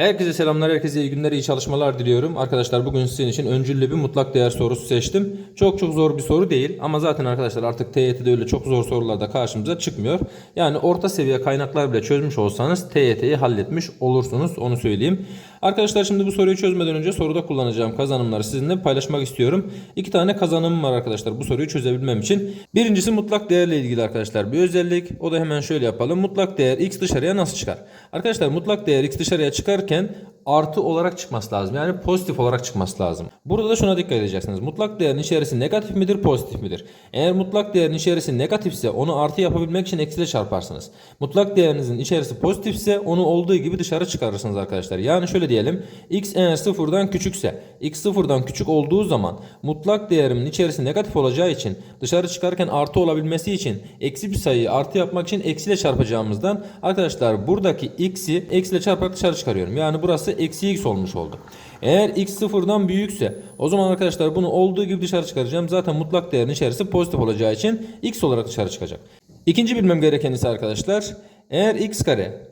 Herkese selamlar, herkese iyi günler, iyi çalışmalar diliyorum. Arkadaşlar bugün sizin için öncüllü bir mutlak değer sorusu seçtim. Çok çok zor bir soru değil ama zaten arkadaşlar artık TYT'de öyle çok zor sorular da karşımıza çıkmıyor. Yani orta seviye kaynaklar bile çözmüş olsanız TYT'yi halletmiş olursunuz onu söyleyeyim. Arkadaşlar şimdi bu soruyu çözmeden önce soruda kullanacağım kazanımları sizinle paylaşmak istiyorum. İki tane kazanımım var arkadaşlar bu soruyu çözebilmem için. Birincisi mutlak değerle ilgili arkadaşlar bir özellik. O da hemen şöyle yapalım. Mutlak değer x dışarıya nasıl çıkar? Arkadaşlar mutlak değer x dışarıya çıkarken artı olarak çıkması lazım. Yani pozitif olarak çıkması lazım. Burada da şuna dikkat edeceksiniz. Mutlak değerin içerisi negatif midir, pozitif midir? Eğer mutlak değerin içerisi negatifse onu artı yapabilmek için eksiyle çarparsınız. Mutlak değerinizin içerisi pozitifse onu olduğu gibi dışarı çıkarırsınız arkadaşlar. Yani şöyle diyelim. x eğer sıfırdan küçükse, x sıfırdan küçük olduğu zaman mutlak değerimin içerisi negatif olacağı için dışarı çıkarken artı olabilmesi için eksi bir sayıyı artı yapmak için eksiyle çarpacağımızdan arkadaşlar buradaki x'i eksiyle çarparak dışarı çıkarıyorum. Yani burası eksi x olmuş oldu. Eğer x sıfırdan büyükse o zaman arkadaşlar bunu olduğu gibi dışarı çıkaracağım. Zaten mutlak değerin içerisi pozitif olacağı için x olarak dışarı çıkacak. İkinci bilmem gereken ise arkadaşlar eğer x kare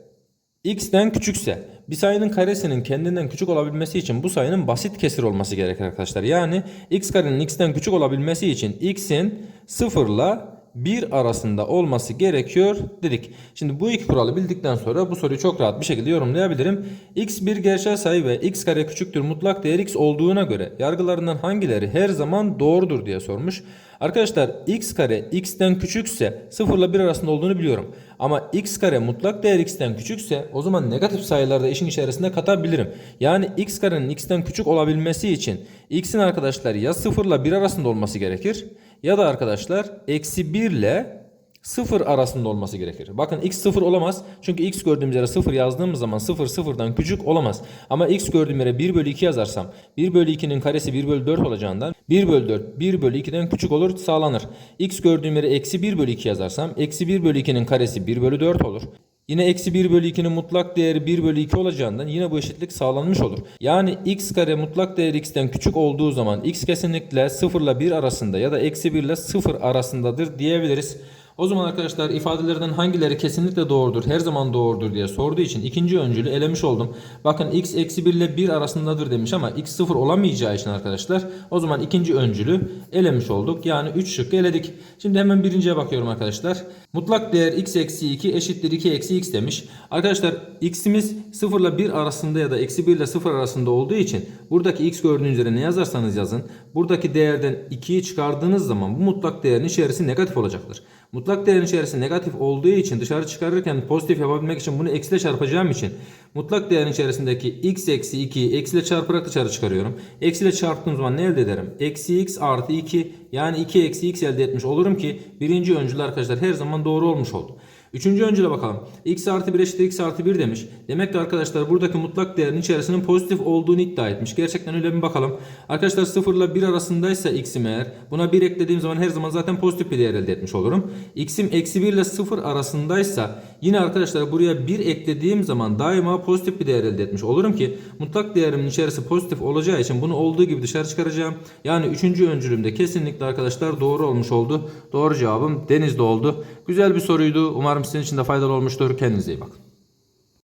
x'ten küçükse bir sayının karesinin kendinden küçük olabilmesi için bu sayının basit kesir olması gerekir arkadaşlar. Yani x karenin x'ten küçük olabilmesi için x'in 0 ile 1 arasında olması gerekiyor dedik. Şimdi bu iki kuralı bildikten sonra bu soruyu çok rahat bir şekilde yorumlayabilirim. x bir gerçel sayı ve x kare küçüktür mutlak değer x olduğuna göre yargılarından hangileri her zaman doğrudur diye sormuş. Arkadaşlar x kare x'ten küçükse 0 ile 1 arasında olduğunu biliyorum. Ama x kare mutlak değer x'ten küçükse o zaman negatif sayıları da işin içerisinde katabilirim. Yani x karenin x'ten küçük olabilmesi için x'in arkadaşlar ya 0 ile 1 arasında olması gerekir ya da arkadaşlar eksi 1 ile 0 arasında olması gerekir. Bakın x 0 olamaz. Çünkü x gördüğümüz yere 0 yazdığımız zaman 0 0'dan küçük olamaz. Ama x gördüğüm yere 1 bölü 2 yazarsam 1 bölü 2'nin karesi 1 bölü 4 olacağından 1 bölü 4 1 bölü 2'den küçük olur sağlanır. x gördüğüm yere eksi 1 bölü 2 yazarsam eksi 1 bölü 2'nin karesi 1 bölü 4 olur. Yine eksi 1 bölü 2'nin mutlak değeri 1 bölü 2 olacağından yine bu eşitlik sağlanmış olur. Yani x kare mutlak değer x'ten küçük olduğu zaman x kesinlikle 0 ile 1 arasında ya da eksi 1 ile 0 arasındadır diyebiliriz. O zaman arkadaşlar ifadelerden hangileri kesinlikle doğrudur, her zaman doğrudur diye sorduğu için ikinci öncülü elemiş oldum. Bakın x eksi 1 ile 1 arasındadır demiş ama x 0 olamayacağı için arkadaşlar o zaman ikinci öncülü elemiş olduk. Yani 3 şıkkı eledik. Şimdi hemen birinciye bakıyorum arkadaşlar. Mutlak değer x eksi 2 eşittir 2 eksi x demiş. Arkadaşlar x'imiz 0 ile 1 arasında ya da eksi 1 ile 0 arasında olduğu için buradaki x gördüğünüz üzere ne yazarsanız yazın. Buradaki değerden 2'yi çıkardığınız zaman bu mutlak değerin içerisi negatif olacaktır. Mutlak değerin içerisi negatif olduğu için dışarı çıkarırken pozitif yapabilmek için bunu eksiyle çarpacağım için mutlak değerin içerisindeki x eksi 2'yi eksiyle çarparak dışarı çıkarıyorum. Eksiyle çarptığım zaman ne elde ederim? Eksi x artı 2 yani 2 eksi x elde etmiş olurum ki birinci öncül arkadaşlar her zaman doğru olmuş oldu. Üçüncü öncüle bakalım. x artı 1 eşittir x artı 1 demiş. Demek ki arkadaşlar buradaki mutlak değerin içerisinin pozitif olduğunu iddia etmiş. Gerçekten öyle bir bakalım. Arkadaşlar 0 ile 1 arasındaysa x'im eğer buna 1 eklediğim zaman her zaman zaten pozitif bir değer elde etmiş olurum. x'im eksi 1 ile 0 arasındaysa yine arkadaşlar buraya 1 eklediğim zaman daima pozitif bir değer elde etmiş olurum ki mutlak değerimin içerisi pozitif olacağı için bunu olduğu gibi dışarı çıkaracağım. Yani üçüncü öncülümde kesinlikle arkadaşlar doğru olmuş oldu. Doğru cevabım denizde oldu. Güzel bir soruydu. Umarım sizin için de faydalı olmuştur. Kendinize iyi bakın.